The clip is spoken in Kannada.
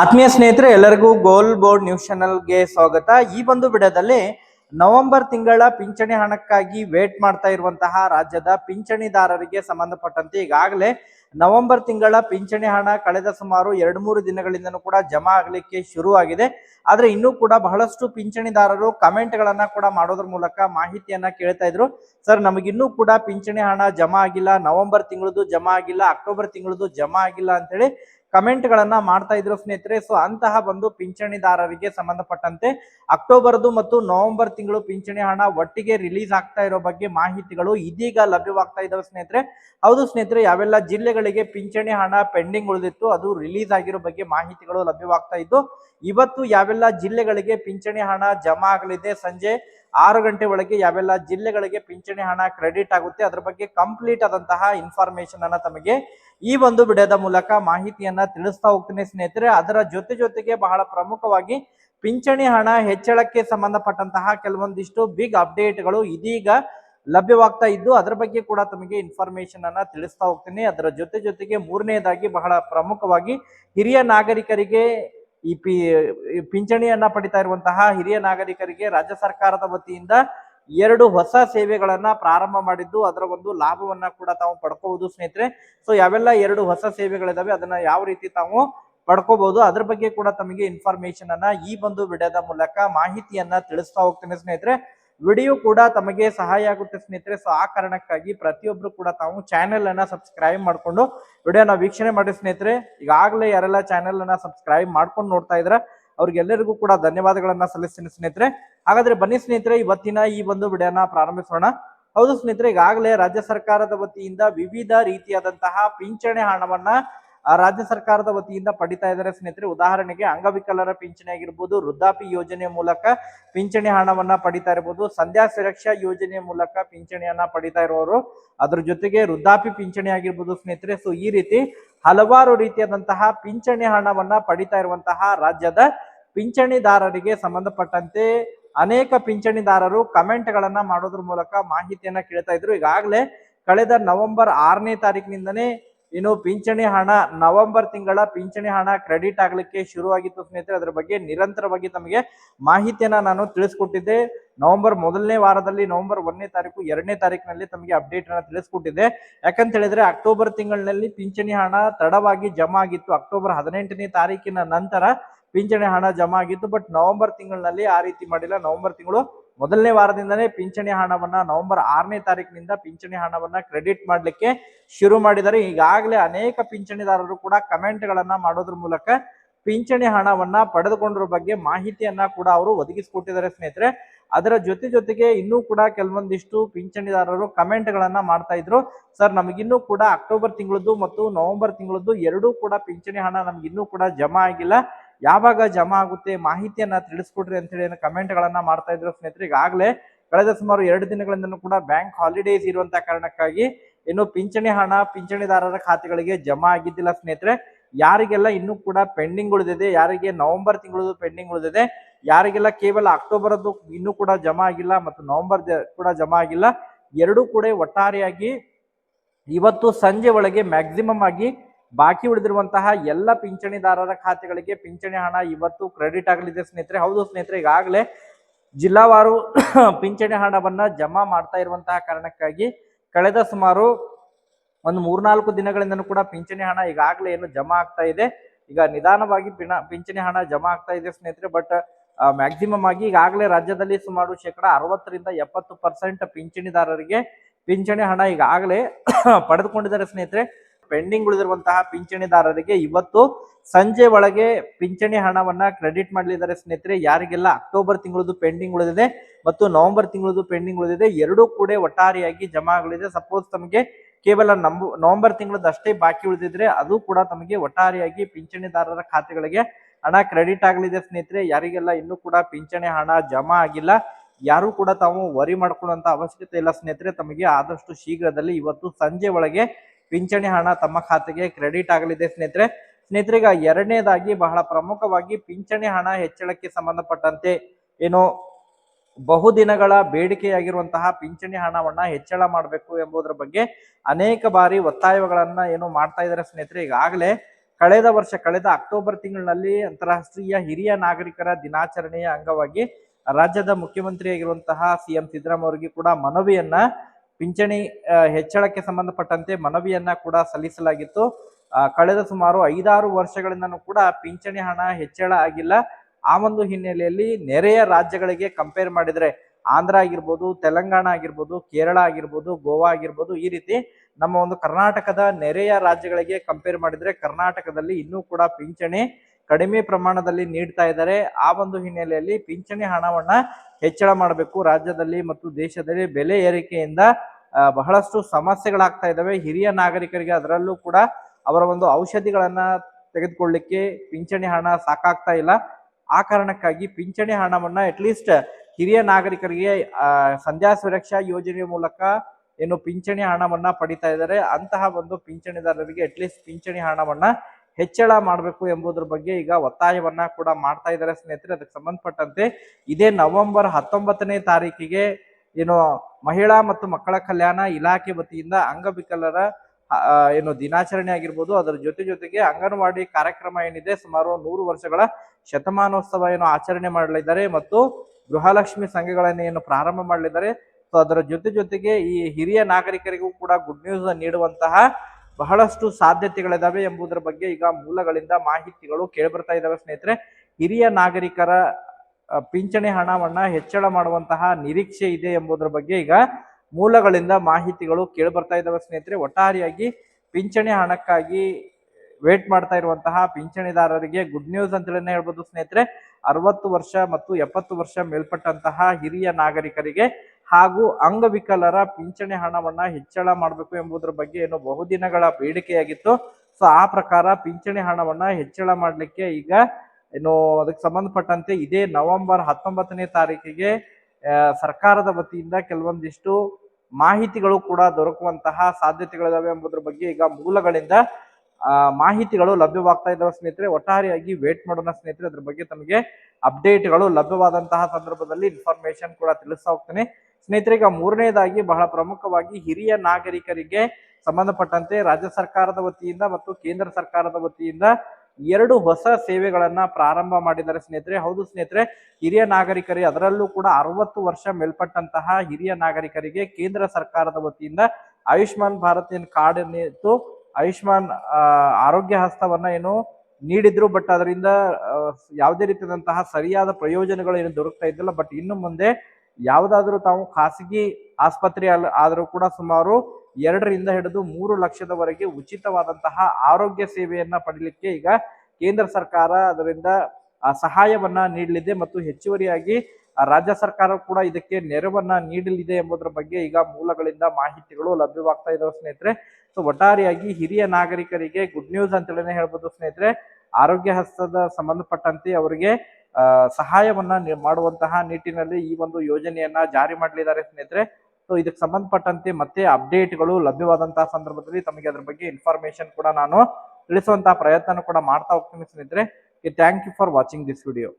ಆತ್ಮೀಯ ಸ್ನೇಹಿತರೆ, ಎಲ್ಲರಿಗೂ ಗೋಲ್ ಬೋರ್ಡ್ ನ್ಯೂಸ್ ಚಾನಲ್ಗೆ ಸ್ವಾಗತ. ಈ ಒಂದು ಬಿಡದಲ್ಲಿ ನವೆಂಬರ್ ತಿಂಗಳ ಪಿಂಚಣಿ ಹಣಕ್ಕಾಗಿ ವೇಟ್ ಮಾಡ್ತಾ ಇರುವಂತಹ ರಾಜ್ಯದ ಪಿಂಚಣಿದಾರರಿಗೆ ಸಂಬಂಧಪಟ್ಟಂತೆ ಈಗಾಗಲೇ ನವೆಂಬರ್ ತಿಂಗಳ ಪಿಂಚಣಿ ಹಣ ಕಳೆದ ಸುಮಾರು ಎರಡು ಮೂರು ದಿನಗಳಿಂದನೂ ಕೂಡ ಜಮಾ ಆಗಲಿಕ್ಕೆ ಶುರುವಾಗಿದೆ. ಆದರೆ ಇನ್ನೂ ಕೂಡ ಬಹಳಷ್ಟು ಪಿಂಚಣಿದಾರರು ಕಮೆಂಟ್ಗಳನ್ನ ಕೂಡ ಮಾಡೋದ್ರ ಮೂಲಕ ಮಾಹಿತಿಯನ್ನ ಕೇಳ್ತಾ ಇದ್ರು. ಸರ್, ನಮಗಿನ್ನೂ ಕೂಡ ಪಿಂಚಣಿ ಹಣ ಜಮಾ ಆಗಿಲ್ಲ, ನವೆಂಬರ್ ತಿಂಗಳದು ಜಮಾ ಆಗಿಲ್ಲ, ಅಕ್ಟೋಬರ್ ತಿಂಗಳದು ಜಮಾ ಆಗಿಲ್ಲ ಅಂತೇಳಿ ಕಮೆಂಟ್ ಗಳನ್ನ ಮಾಡ್ತಾ ಇದ್ರು ಸ್ನೇಹಿತರೆ. ಸೊ ಅಂತಹ ಒಂದು ಪಿಂಚಣಿದಾರರಿಗೆ ಸಂಬಂಧಪಟ್ಟಂತೆ ಅಕ್ಟೋಬರ್ದು ಮತ್ತು ನವೆಂಬರ್ ತಿಂಗಳು ಪಿಂಚಣಿ ಹಣ ಒಟ್ಟಿಗೆ ರಿಲೀಸ್ ಆಗ್ತಾ ಇರೋ ಬಗ್ಗೆ ಮಾಹಿತಿಗಳು ಇದೀಗ ಲಭ್ಯವಾಗ್ತಾ ಇದಾವೆ ಸ್ನೇಹಿತರೆ. ಹೌದು ಸ್ನೇಹಿತರೆ, ಯಾವೆಲ್ಲ ಜಿಲ್ಲೆಗಳಿಗೆ ಪಿಂಚಣಿ ಹಣ ಪೆಂಡಿಂಗ್ ಉಳಿದಿತ್ತು ಅದು ರಿಲೀಸ್ ಆಗಿರೋ ಬಗ್ಗೆ ಮಾಹಿತಿಗಳು ಲಭ್ಯವಾಗ್ತಾ ಇದ್ದು, ಇವತ್ತು ಯಾವೆಲ್ಲ ಜಿಲ್ಲೆಗಳಿಗೆ ಪಿಂಚಣಿ ಹಣ ಜಮಾ ಆಗಲಿದೆ? ಸಂಜೆ ಆರು ಗಂಟೆ ಒಳಗೆ ಯಾವೆಲ್ಲ ಜಿಲ್ಲೆಗಳಿಗೆ ಪಿಂಚಣಿ ಹಣ ಕ್ರೆಡಿಟ್ ಆಗುತ್ತೆ? ಅದರ ಬಗ್ಗೆ ಕಂಪ್ಲೀಟ್ ಆದಂತಹ ಇನ್ಫಾರ್ಮೇಶನ್ ಅನ್ನ ತಮಗೆ ಈ ಒಂದು ವಿಡಿಯೋದ ಮೂಲಕ ಮಾಹಿತಿಯನ್ನ ತಿಳಿಸ್ತಾ ಹೋಗ್ತೀನಿ ಸ್ನೇಹಿತರೆ. ಅದರ ಜೊತೆ ಜೊತೆಗೆ ಬಹಳ ಪ್ರಮುಖವಾಗಿ ಪಿಂಚಣಿ ಹಣ ಹೆಚ್ಚಳಕ್ಕೆ ಸಂಬಂಧಪಟ್ಟಂತಹ ಕೆಲವೊಂದಿಷ್ಟು ಬಿಗ್ ಅಪ್ಡೇಟ್ಗಳು ಇದೀಗ ಲಭ್ಯವಾಗ್ತಾ ಇದ್ದು, ಅದರ ಬಗ್ಗೆ ಕೂಡ ತಮಗೆ ಇನ್ಫಾರ್ಮೇಶನ್ ಅನ್ನ ತಿಳಿಸ್ತಾ ಹೋಗ್ತೀನಿ. ಅದರ ಜೊತೆ ಜೊತೆಗೆ ಮೂರನೇದಾಗಿ ಬಹಳ ಪ್ರಮುಖವಾಗಿ ಹಿರಿಯ ನಾಗರಿಕರಿಗೆ ಈ ಪಿ ಪಿಂಚಣಿಯನ್ನ ಪಡಿತಾ ಇರುವಂತಹ ಹಿರಿಯ ನಾಗರಿಕರಿಗೆ ರಾಜ್ಯ ಸರ್ಕಾರದ ವತಿಯಿಂದ ಎರಡು ಹೊಸ ಸೇವೆಗಳನ್ನ ಪ್ರಾರಂಭ ಮಾಡಿದ್ದು, ಅದರ ಒಂದು ಲಾಭವನ್ನ ಕೂಡ ತಾವು ಪಡ್ಕೋಬಹುದು ಸ್ನೇಹಿತರೆ. ಸೊ ಯಾವೆಲ್ಲ ಎರಡು ಹೊಸ ಸೇವೆಗಳಿದಾವೆ, ಅದನ್ನ ಯಾವ ರೀತಿ ತಾವು ಪಡ್ಕೋಬಹುದು, ಅದ್ರ ಬಗ್ಗೆ ಕೂಡ ತಮಗೆ ಇನ್ಫಾರ್ಮೇಶನ್ ಅನ್ನ ಈ ಒಂದು ವಿಡಿಯೋದ ಮೂಲಕ ಮಾಹಿತಿಯನ್ನ ತಿಳಿಸ್ತಾ ಹೋಗ್ತೇನೆ ಸ್ನೇಹಿತರೆ. ವಿಡಿಯೋ ಕೂಡ ತಮಗೆ ಸಹಾಯ ಆಗುತ್ತೆ ಸ್ನೇಹಿತರೆ. ಸೊ ಆ ಕಾರಣಕ್ಕಾಗಿ ಪ್ರತಿಯೊಬ್ರು ಕೂಡ ತಾವು ಚಾನೆಲ್ ಅನ್ನ ಸಬ್ಸ್ಕ್ರೈಬ್ ಮಾಡ್ಕೊಂಡು, ವಿಡಿಯೋನ ವೀಕ್ಷಣೆ ಮಾಡಿ ಸ್ನೇಹಿತರೆ. ಈಗಾಗಲೇ ಯಾರೆಲ್ಲ ಚಾನೆಲ್ ಅನ್ನ ಸಬ್ಸ್ಕ್ರೈಬ್ ಮಾಡ್ಕೊಂಡು ನೋಡ್ತಾ ಇದ್ರ ಅವ್ರಿಗೆಲ್ಲರಿಗೂ ಕೂಡ ಧನ್ಯವಾದಗಳನ್ನ ಸಲ್ಲಿಸ್ತೀನಿ ಸ್ನೇಹಿತರೆ. ಹಾಗಾದ್ರೆ ಬನ್ನಿ ಸ್ನೇಹಿತರೆ, ಇವತ್ತಿನ ಈ ಒಂದು ವಿಡಿಯೋನ ಪ್ರಾರಂಭಿಸೋಣ. ಹೌದು ಸ್ನೇಹಿತರೆ, ಈಗಾಗಲೇ ರಾಜ್ಯ ಸರ್ಕಾರದ ವತಿಯಿಂದ ವಿವಿಧ ರೀತಿಯಾದಂತಹ ಪಿಂಚಣಿ ಹಣವನ್ನ ರಾಜ್ಯ ಸರ್ಕಾರದ ವತಿಯಿಂದ ಪಡಿತಾ ಇದ್ದಾರೆ ಸ್ನೇಹಿತರೆ. ಉದಾಹರಣೆಗೆ ಅಂಗವಿಕಲರ ಪಿಂಚಣಿ ಆಗಿರ್ಬೋದು ವೃದ್ಧಾಪಿ ಯೋಜನೆ ಮೂಲಕ ಪಿಂಚಣಿ ಹಣವನ್ನ ಪಡಿತಾ ಇರ್ಬೋದು, ಸಂಧ್ಯಾ ಸುರಕ್ಷಾ ಯೋಜನೆ ಮೂಲಕ ಪಿಂಚಣಿಯನ್ನ ಪಡಿತಾ ಇರುವವರು ಅದ್ರ ಜೊತೆಗೆ ವೃದ್ಧಾಪಿ ಪಿಂಚಣಿ ಆಗಿರ್ಬೋದು ಸ್ನೇಹಿತರೆ. ಸೊ ಈ ರೀತಿ ಹಲವಾರು ರೀತಿಯಾದಂತಹ ಪಿಂಚಣಿ ಹಣವನ್ನ ಪಡಿತಾ ಇರುವಂತಹ ರಾಜ್ಯದ ಪಿಂಚಣಿದಾರರಿಗೆ ಸಂಬಂಧಪಟ್ಟಂತೆ ಅನೇಕ ಪಿಂಚಣಿದಾರರು ಕಮೆಂಟ್ ಗಳನ್ನ ಮಾಡೋದ್ರ ಮೂಲಕ ಮಾಹಿತಿಯನ್ನ ಕೇಳ್ತಾ ಇದ್ರು. ಈಗಾಗಲೇ ಕಳೆದ ನವೆಂಬರ್ ಆರನೇ ತಾರೀಕಿನಿಂದನೇ ಇನ್ನು ಪಿಂಚಣಿ ಹಣ, ನವೆಂಬರ್ ತಿಂಗಳ ಪಿಂಚಣಿ ಹಣ ಕ್ರೆಡಿಟ್ ಆಗಲಿಕ್ಕೆ ಶುರುವಾಗಿತ್ತು ಸ್ನೇಹಿತರೆ. ಅದರ ಬಗ್ಗೆ ನಿರಂತರವಾಗಿ ತಮಗೆ ಮಾಹಿತಿಯನ್ನ ನಾನು ತಿಳಿಸ್ಕೊಟ್ಟಿದ್ದೆ. ನವೆಂಬರ್ ಮೊದಲನೇ ವಾರದಲ್ಲಿ, ನವೆಂಬರ್ ಒಂದನೇ ತಾರೀಕು ಎರಡನೇ ತಾರೀಕಿನಲ್ಲಿ ತಮಗೆ ಅಪ್ಡೇಟ್ ಅನ್ನ ತಿಳಿಸ್ಕೊಟ್ಟಿದ್ದೆ. ಯಾಕಂತ ಹೇಳಿದ್ರೆ ಅಕ್ಟೋಬರ್ ತಿಂಗಳಿನಲ್ಲಿ ಪಿಂಚಣಿ ಹಣ ತಡವಾಗಿ ಜಮಾ ಆಗಿತ್ತು. ಅಕ್ಟೋಬರ್ ಹದಿನೆಂಟನೇ ತಾರೀಕಿನ ನಂತರ ಪಿಂಚಣಿ ಹಣ ಜಮಾ ಆಗಿತ್ತು ಬಟ್ ನವೆಂಬರ್ ತಿಂಗಳಿನಲ್ಲಿ ಆ ರೀತಿ ಮಾಡಿಲ್ಲ. ನವೆಂಬರ್ ತಿಂಗಳು ಮೊದಲನೇ ವಾರದಿಂದನೇ ಪಿಂಚಣಿ ಹಣವನ್ನ ನವೆಂಬರ್ ಆರನೇ ತಾರೀಕಿನಿಂದ ಪಿಂಚಣಿ ಹಣವನ್ನ ಕ್ರೆಡಿಟ್ ಮಾಡಲಿಕ್ಕೆ ಶುರು ಮಾಡಿದ್ದಾರೆ. ಈಗಾಗಲೇ ಅನೇಕ ಪಿಂಚಣಿದಾರರು ಕೂಡ ಕಮೆಂಟ್ ಗಳನ್ನ ಮಾಡೋದ್ರ ಮೂಲಕ ಪಿಂಚಣಿ ಹಣವನ್ನ ಪಡೆದುಕೊಂಡಿರೋ ಬಗ್ಗೆ ಮಾಹಿತಿಯನ್ನ ಕೂಡ ಅವರು ಒದಗಿಸಿಕೊಟ್ಟಿದ್ದಾರೆ ಸ್ನೇಹಿತರೆ. ಅದರ ಜೊತೆ ಜೊತೆಗೆ ಇನ್ನೂ ಕೂಡ ಕೆಲವೊಂದಿಷ್ಟು ಪಿಂಚಣಿದಾರರು ಕಮೆಂಟ್ ಗಳನ್ನ ಮಾಡ್ತಾ ಇದ್ರು. ಸರ್, ನಮಗಿನ್ನೂ ಕೂಡ ಅಕ್ಟೋಬರ್ ತಿಂಗಳದ್ದು ಮತ್ತು ನವೆಂಬರ್ ತಿಂಗಳದ್ದು ಎರಡೂ ಕೂಡ ಪಿಂಚಣಿ ಹಣ ನಮ್ಗಿನ್ನೂ ಕೂಡ ಜಮಾ ಆಗಿಲ್ಲ. ಯಾವಾಗ ಜಮಾ ಆಗುತ್ತೆ, ಮಾಹಿತಿಯನ್ನ ತಿಳಿಸ್ಕೊಡ್ರಿ ಅಂತ ಹೇಳಿ ಕಮೆಂಟ್ ಗಳನ್ನ ಮಾಡ್ತಾ ಇದ್ರು ಸ್ನೇಹಿತರೆ, ಈಗಾಗಲೇ ಕಳೆದ ಸುಮಾರು ಎರಡು ದಿನಗಳಿಂದಲೂ ಕೂಡ ಬ್ಯಾಂಕ್ ಹಾಲಿಡೇಸ್ ಇರುವಂತ ಕಾರಣಕ್ಕಾಗಿ ಇನ್ನು ಪಿಂಚಣಿ ಹಣ ಪಿಂಚಣಿದಾರರ ಖಾತೆಗಳಿಗೆ ಜಮಾ ಆಗಿದ್ದಿಲ್ಲ ಸ್ನೇಹಿತರೆ. ಯಾರಿಗೆಲ್ಲ ಇನ್ನೂ ಕೂಡ ಪೆಂಡಿಂಗ್ ಉಳಿದಿದೆ, ಯಾರಿಗೆ ನವೆಂಬರ್ ತಿಂಗಳದು ಪೆಂಡಿಂಗ್ ಉಳಿದಿದೆ, ಯಾರಿಗೆಲ್ಲ ಕೇವಲ ಅಕ್ಟೋಬರದ್ದು ಇನ್ನೂ ಕೂಡ ಜಮಾ ಆಗಿಲ್ಲ ಮತ್ತು ನವೆಂಬರ್ ಕೂಡ ಜಮಾ ಆಗಿಲ್ಲ, ಎರಡೂ ಕೂಡ ಒಟ್ಟಾರೆಯಾಗಿ ಇವತ್ತು ಸಂಜೆ ಒಳಗೆ ಮ್ಯಾಕ್ಸಿಮಮ್ ಆಗಿ ಬಾಕಿ ಉಳಿದಿರುವಂತಹ ಎಲ್ಲ ಪಿಂಚಣಿದಾರರ ಖಾತೆಗಳಿಗೆ ಪಿಂಚಣಿ ಹಣ ಇವತ್ತು ಕ್ರೆಡಿಟ್ ಆಗಲಿದೆ ಸ್ನೇಹಿತರೆ. ಹೌದು ಸ್ನೇಹಿತರೆ, ಈಗಾಗಲೇ ಜಿಲ್ಲಾವಾರು ಪಿಂಚಣಿ ಹಣವನ್ನು ಜಮಾ ಮಾಡ್ತಾ ಇರುವಂತಹ ಕಾರಣಕ್ಕಾಗಿ ಕಳೆದ ಸುಮಾರು ಒಂದು ಮೂರ್ನಾಲ್ಕು ದಿನಗಳಿಂದನೂ ಕೂಡ ಪಿಂಚಣಿ ಹಣ ಈಗಾಗಲೇ ಏನು ಜಮಾ ಆಗ್ತಾ ಇದೆ. ಈಗ ನಿಧಾನವಾಗಿ ಪಿಂಚಣಿ ಹಣ ಜಮಾ ಆಗ್ತಾ ಇದೆ ಸ್ನೇಹಿತರೆ, ಬಟ್ ಮ್ಯಾಕ್ಸಿಮಮ್ ಆಗಿ ಈಗಾಗಲೇ ರಾಜ್ಯದಲ್ಲಿ ಸುಮಾರು ಶೇಕಡ ಅರವತ್ತರಿಂದ ಎಪ್ಪತ್ತು ಪರ್ಸೆಂಟ್ ಪಿಂಚಣಿದಾರರಿಗೆ ಪಿಂಚಣಿ ಹಣ ಈಗಾಗಲೇ ಪಡೆದುಕೊಂಡಿದ್ದಾರೆ ಸ್ನೇಹಿತರೆ. ಪೆಂಡಿಂಗ್ ಉಳಿದಿರುವಂತಹ ಪಿಂಚಣಿದಾರರಿಗೆ ಇವತ್ತು ಸಂಜೆ ಒಳಗೆ ಪಿಂಚಣಿ ಹಣವನ್ನ ಕ್ರೆಡಿಟ್ ಮಾಡಲಿದ್ದಾರೆ ಸ್ನೇಹಿತರೆ. ಯಾರಿಗೆಲ್ಲ ಅಕ್ಟೋಬರ್ ತಿಂಗಳದು ಪೆಂಡಿಂಗ್ ಉಳಿದಿದೆ ಮತ್ತು ನವೆಂಬರ್ ತಿಂಗಳದು ಪೆಂಡಿಂಗ್ ಉಳಿದಿದೆ, ಎರಡೂ ಕೂಡ ಒಟ್ಟಾರೆಯಾಗಿ ಜಮಾ ಆಗಲಿದೆ. ಸಪೋಸ್ ತಮಗೆ ಕೇವಲ ನವೆಂಬರ್ ತಿಂಗಳದ್ದು ಅಷ್ಟೇ ಬಾಕಿ ಉಳಿದಿದ್ರೆ ಅದು ಕೂಡ ತಮಗೆ ಒಟ್ಟಾರೆಯಾಗಿ ಪಿಂಚಣಿದಾರರ ಖಾತೆಗಳಿಗೆ ಹಣ ಕ್ರೆಡಿಟ್ ಆಗಲಿದೆ ಸ್ನೇಹಿತರೆ. ಯಾರಿಗೆಲ್ಲ ಇನ್ನೂ ಕೂಡ ಪಿಂಚಣಿ ಹಣ ಜಮಾ ಆಗಿಲ್ಲ, ಯಾರು ಕೂಡ ತಾವು ವರಿ ಮಾಡ್ಕೊಳ್ಳುವಂತ ಅವಶ್ಯಕತೆ ಇಲ್ಲ ಸ್ನೇಹಿತರೆ. ತಮಗೆ ಆದಷ್ಟು ಶೀಘ್ರದಲ್ಲಿ ಇವತ್ತು ಸಂಜೆ ಒಳಗೆ ಪಿಂಚಣಿ ಹಣ ತಮ್ಮ ಖಾತೆಗೆ ಕ್ರೆಡಿಟ್ ಆಗಲಿದೆ ಸ್ನೇಹಿತರೆ. ಸ್ನೇಹಿತರಿಗ ಎರಡನೇದಾಗಿ ಬಹಳ ಪ್ರಮುಖವಾಗಿ ಪಿಂಚಣಿ ಹಣ ಹೆಚ್ಚಳಕ್ಕೆ ಸಂಬಂಧಪಟ್ಟಂತೆ ಏನು ಬಹುದಿನಗಳ ಬೇಡಿಕೆಯಾಗಿರುವಂತಹ ಪಿಂಚಣಿ ಹಣವನ್ನ ಹೆಚ್ಚಳ ಮಾಡಬೇಕು ಎಂಬುದರ ಬಗ್ಗೆ ಅನೇಕ ಬಾರಿ ಒತ್ತಾಯಗಳನ್ನ ಏನು ಮಾಡ್ತಾ ಇದ್ದಾರೆ ಸ್ನೇಹಿತರೆ. ಈಗಾಗಲೇ ಕಳೆದ ವರ್ಷ, ಕಳೆದ ಅಕ್ಟೋಬರ್ ತಿಂಗಳಿನಲ್ಲಿ ಅಂತಾರಾಷ್ಟ್ರೀಯ ಹಿರಿಯ ನಾಗರಿಕರ ದಿನಾಚರಣೆಯ ಅಂಗವಾಗಿ ರಾಜ್ಯದ ಮುಖ್ಯಮಂತ್ರಿಯಾಗಿರುವಂತಹ ಸಿ ಎಂ ಸಿದ್ದರಾಮಯ್ಯ ಅವರಿಗೆ ಕೂಡ ಮನವಿಯನ್ನ ಪಿಂಚಣಿ ಹೆಚ್ಚಳಕ್ಕೆ ಸಂಬಂಧಪಟ್ಟಂತೆ ಮನವಿಯನ್ನ ಕೂಡ ಸಲ್ಲಿಸಲಾಗಿತ್ತು. ಕಳೆದ ಸುಮಾರು ಐದಾರು ವರ್ಷಗಳಿಂದನೂ ಕೂಡ ಪಿಂಚಣಿ ಹಣ ಹೆಚ್ಚಳ ಆಗಿಲ್ಲ. ಆ ಒಂದು ಹಿನ್ನೆಲೆಯಲ್ಲಿ ನೆರೆಯ ರಾಜ್ಯಗಳಿಗೆ ಕಂಪೇರ್ ಮಾಡಿದ್ರೆ ಆಂಧ್ರ ಆಗಿರ್ಬೋದು, ತೆಲಂಗಾಣ ಆಗಿರ್ಬೋದು, ಕೇರಳ ಆಗಿರ್ಬೋದು, ಗೋವಾ ಆಗಿರ್ಬೋದು ಈ ರೀತಿ ನಮ್ಮ ಒಂದು ಕರ್ನಾಟಕದ ನೆರೆಯ ರಾಜ್ಯಗಳಿಗೆ ಕಂಪೇರ್ ಮಾಡಿದ್ರೆ ಕರ್ನಾಟಕದಲ್ಲಿ ಇನ್ನೂ ಕೂಡ ಪಿಂಚಣಿ ಕಡಿಮೆ ಪ್ರಮಾಣದಲ್ಲಿ ನೀಡ್ತಾ ಇದ್ದಾರೆ. ಆ ಒಂದು ಹಿನ್ನೆಲೆಯಲ್ಲಿ ಪಿಂಚಣಿ ಹಣವನ್ನ ಹೆಚ್ಚಳ ಮಾಡಬೇಕು. ರಾಜ್ಯದಲ್ಲಿ ಮತ್ತು ದೇಶದಲ್ಲಿ ಬೆಲೆ ಏರಿಕೆಯಿಂದ ಬಹಳಷ್ಟು ಸಮಸ್ಯೆಗಳಾಗ್ತಾ ಇದ್ದಾವೆ. ಹಿರಿಯ ನಾಗರಿಕರಿಗೆ ಅದರಲ್ಲೂ ಕೂಡ ಅವರ ಒಂದು ಔಷಧಿಗಳನ್ನ ತೆಗೆದುಕೊಳ್ಳಿಕ್ಕೆ ಪಿಂಚಣಿ ಹಣ ಸಾಕಾಗ್ತಾ ಇಲ್ಲ. ಆ ಕಾರಣಕ್ಕಾಗಿ ಪಿಂಚಣಿ ಹಣವನ್ನ ಅಟ್ಲೀಸ್ಟ್ ಹಿರಿಯ ನಾಗರಿಕರಿಗೆ ಸಂಧ್ಯಾ ಸುರಕ್ಷಾ ಯೋಜನೆಯ ಮೂಲಕ ಏನು ಪಿಂಚಣಿ ಹಣವನ್ನ ಪಡಿತಾ ಇದ್ದಾರೆ. ಅಂತಹ ಒಂದು ಪಿಂಚಣಿದಾರರಿಗೆ ಅಟ್ಲೀಸ್ಟ್ ಪಿಂಚಣಿ ಹಣವನ್ನ ಹೆಚ್ಚಳ ಮಾಡಬೇಕು ಎಂಬುದರ ಬಗ್ಗೆ ಈಗ ಒತ್ತಾಯವನ್ನ ಕೂಡ ಮಾಡ್ತಾ ಇದ್ದಾರೆ ಸ್ನೇಹಿತರೆ. ಅದಕ್ಕೆ ಸಂಬಂಧಪಟ್ಟಂತೆ ಇದೇ ನವೆಂಬರ್ ಹತ್ತೊಂಬತ್ತನೇ ತಾರೀಕಿಗೆ ಏನು ಮಹಿಳಾ ಮತ್ತು ಮಕ್ಕಳ ಕಲ್ಯಾಣ ಇಲಾಖೆ ವತಿಯಿಂದ ಅಂಗವಿಕಲರ ಏನು ದಿನಾಚರಣೆ ಆಗಿರ್ಬೋದು. ಅದರ ಜೊತೆ ಜೊತೆಗೆ ಅಂಗನವಾಡಿ ಕಾರ್ಯಕ್ರಮ ಏನಿದೆ, ಸುಮಾರು ನೂರು ವರ್ಷಗಳ ಶತಮಾನೋತ್ಸವ ಏನು ಆಚರಣೆ ಮಾಡಲಿದ್ದಾರೆ ಮತ್ತು ಗೃಹಲಕ್ಷ್ಮಿ ಸಂಘಗಳನ್ನು ಏನು ಪ್ರಾರಂಭ ಮಾಡಲಿದ್ದಾರೆ. ಸೊ ಅದರ ಜೊತೆ ಜೊತೆಗೆ ಈ ಹಿರಿಯ ನಾಗರಿಕರಿಗೂ ಕೂಡ ಗುಡ್ ನ್ಯೂಸ್ ನೀಡುವಂತಹ ಬಹಳಷ್ಟು ಸಾಧ್ಯತೆಗಳಿದಾವೆ ಎಂಬುದರ ಬಗ್ಗೆ ಈಗ ಮೂಲಗಳಿಂದ ಮಾಹಿತಿಗಳು ಕೇಳಿಬರ್ತಾ ಇದ್ದಾವೆ ಸ್ನೇಹಿತರೆ. ಹಿರಿಯ ನಾಗರಿಕರ ಪಿಂಚಣಿ ಹಣವನ್ನ ಹೆಚ್ಚಳ ಮಾಡುವಂತಹ ನಿರೀಕ್ಷೆ ಇದೆ ಎಂಬುದರ ಬಗ್ಗೆ ಈಗ ಮೂಲಗಳಿಂದ ಮಾಹಿತಿಗಳು ಕೇಳಿಬರ್ತಾ ಇದ್ದಾವೆ ಸ್ನೇಹಿತರೆ. ಒಟ್ಟಾರೆಯಾಗಿ ಪಿಂಚಣಿ ಹಣಕ್ಕಾಗಿ ವೇಟ್ ಮಾಡ್ತಾ ಇರುವಂತಹ ಪಿಂಚಣಿದಾರರಿಗೆ ಗುಡ್ ನ್ಯೂಸ್ ಅಂತೇಳಿ ಹೇಳ್ಬೋದು ಸ್ನೇಹಿತರೆ. ಅರವತ್ತು ವರ್ಷ ಮತ್ತು ಎಪ್ಪತ್ತು ವರ್ಷ ಮೇಲ್ಪಟ್ಟಂತಹ ಹಿರಿಯ ನಾಗರಿಕರಿಗೆ ಹಾಗೂ ಅಂಗವಿಕಲರ ಪಿಂಚಣಿ ಹಣವನ್ನ ಹೆಚ್ಚಳ ಮಾಡಬೇಕು ಎಂಬುದರ ಬಗ್ಗೆ ಏನು ಬಹುದಿನಗಳ ಬೇಡಿಕೆಯಾಗಿತ್ತು. ಸೊ ಆ ಪ್ರಕಾರ ಪಿಂಚಣಿ ಹಣವನ್ನ ಹೆಚ್ಚಳ ಮಾಡಲಿಕ್ಕೆ ಈಗ ಏನು ಅದಕ್ಕೆ ಸಂಬಂಧಪಟ್ಟಂತೆ ಇದೇ ನವೆಂಬರ್ ಹತ್ತೊಂಬತ್ತನೇ ತಾರೀಕಿಗೆ ಸರ್ಕಾರದ ವತಿಯಿಂದ ಕೆಲವೊಂದಿಷ್ಟು ಮಾಹಿತಿಗಳು ಕೂಡ ದೊರಕುವಂತಹ ಸಾಧ್ಯತೆಗಳಿದಾವೆ ಎಂಬುದರ ಬಗ್ಗೆ ಈಗ ಮೂಲಗಳಿಂದ ಮಾಹಿತಿಗಳು ಲಭ್ಯವಾಗ್ತಾ ಇದ್ದಾವೆ ಸ್ನೇಹಿತರೆ. ಒಟ್ಟಾರೆಯಾಗಿ ವೇಟ್ ಮಾಡೋಣ ಸ್ನೇಹಿತರೆ. ಅದ್ರ ಬಗ್ಗೆ ತಮಗೆ ಅಪ್ಡೇಟ್ಗಳು ಲಭ್ಯವಾದಂತಹ ಸಂದರ್ಭದಲ್ಲಿ ಇನ್ಫಾರ್ಮೇಶನ್ ಕೂಡ ತಿಳಿಸ್ತಾ ಹೋಗ್ತೇನೆ. ಸ್ನೇಹಿತರೆ ಈಗ ಮೂರನೇದಾಗಿ ಬಹಳ ಪ್ರಮುಖವಾಗಿ ಹಿರಿಯ ನಾಗರಿಕರಿಗೆ ಸಂಬಂಧಪಟ್ಟಂತೆ ರಾಜ್ಯ ಸರ್ಕಾರದ ವತಿಯಿಂದ ಮತ್ತು ಕೇಂದ್ರ ಸರ್ಕಾರದ ವತಿಯಿಂದ ಎರಡು ಹೊಸ ಸೇವೆಗಳನ್ನ ಪ್ರಾರಂಭ ಮಾಡಿದ್ದಾರೆ ಸ್ನೇಹಿತರೆ. ಹೌದು ಸ್ನೇಹಿತರೆ, ಹಿರಿಯ ನಾಗರಿಕರಿಗೆ ಅದರಲ್ಲೂ ಕೂಡ ಅರವತ್ತು ವರ್ಷ ಮೇಲ್ಪಟ್ಟಂತಹ ಹಿರಿಯ ನಾಗರಿಕರಿಗೆ ಕೇಂದ್ರ ಸರ್ಕಾರದ ವತಿಯಿಂದ ಆಯುಷ್ಮಾನ್ ಭಾರತ್ ಏನು ಕಾರ್ಡ್ ಏನಿತ್ತು ಆಯುಷ್ಮಾನ್ ಆರೋಗ್ಯ ಹಸ್ತವನ್ನ ಏನು ನೀಡಿದ್ರು, ಬಟ್ ಅದರಿಂದ ಯಾವುದೇ ರೀತಿಯಾದಂತಹ ಸರಿಯಾದ ಪ್ರಯೋಜನಗಳು ಏನು ದೊರಕ್ತಾ ಇದ್ದಿಲ್ಲ. ಬಟ್ ಇನ್ನು ಮುಂದೆ ಯಾವುದಾದ್ರೂ ತಾವು ಖಾಸಗಿ ಆಸ್ಪತ್ರೆ ಆದರೂ ಕೂಡ ಸುಮಾರು ಎರಡರಿಂದ ಹಿಡಿದು ಮೂರು ಲಕ್ಷದವರೆಗೆ ಉಚಿತವಾದಂತಹ ಆರೋಗ್ಯ ಸೇವೆಯನ್ನ ಪಡಿಲಿಕ್ಕೆ ಈಗ ಕೇಂದ್ರ ಸರ್ಕಾರ ಅದರಿಂದ ಸಹಾಯವನ್ನ ನೀಡಲಿದೆ ಮತ್ತು ಹೆಚ್ಚುವರಿಯಾಗಿ ರಾಜ್ಯ ಸರ್ಕಾರ ಕೂಡ ಇದಕ್ಕೆ ನೆರವನ್ನ ನೀಡಲಿದೆ ಎಂಬುದರ ಬಗ್ಗೆ ಈಗ ಮೂಲಗಳಿಂದ ಮಾಹಿತಿಗಳು ಲಭ್ಯವಾಗ್ತಾ ಇದಾವೆ ಸ್ನೇಹಿತರೆ. ಸೊ ಒಟ್ಟಾರೆಯಾಗಿ ಹಿರಿಯ ನಾಗರಿಕರಿಗೆ ಗುಡ್ ನ್ಯೂಸ್ ಅಂತೇಳಿ ಹೇಳ್ಬೋದು ಸ್ನೇಹಿತರೆ. ಆರೋಗ್ಯ ಹಸ್ತದ ಸಂಬಂಧಪಟ್ಟಂತೆ ಅವರಿಗೆ ಸಹಾಯವನ್ನ ಮಾಡುವಂತಹ ನಿಟ್ಟಿನಲ್ಲಿ ಈ ಒಂದು ಯೋಜನೆಯನ್ನ ಜಾರಿ ಮಾಡಲಿದ್ದಾರೆ ಸ್ನೇಹಿತರೆ. ಸೊ ಇದಕ್ಕೆ ಸಂಬಂಧಪಟ್ಟಂತೆ ಮತ್ತೆ ಅಪ್ಡೇಟ್ಗಳು ಲಭ್ಯವಾದಂತಹ ಸಂದರ್ಭದಲ್ಲಿ ತಮಗೆ ಅದ್ರ ಬಗ್ಗೆ ಇನ್ಫಾರ್ಮೇಶನ್ ಕೂಡ ನಾನು ತಿಳಿಸುವಂತಹ ಪ್ರಯತ್ನ ಕೂಡ ಮಾಡ್ತಾ ಹೋಗ್ತೀನಿ ಸ್ನೇಹಿತರೆ. Thank you for watching this video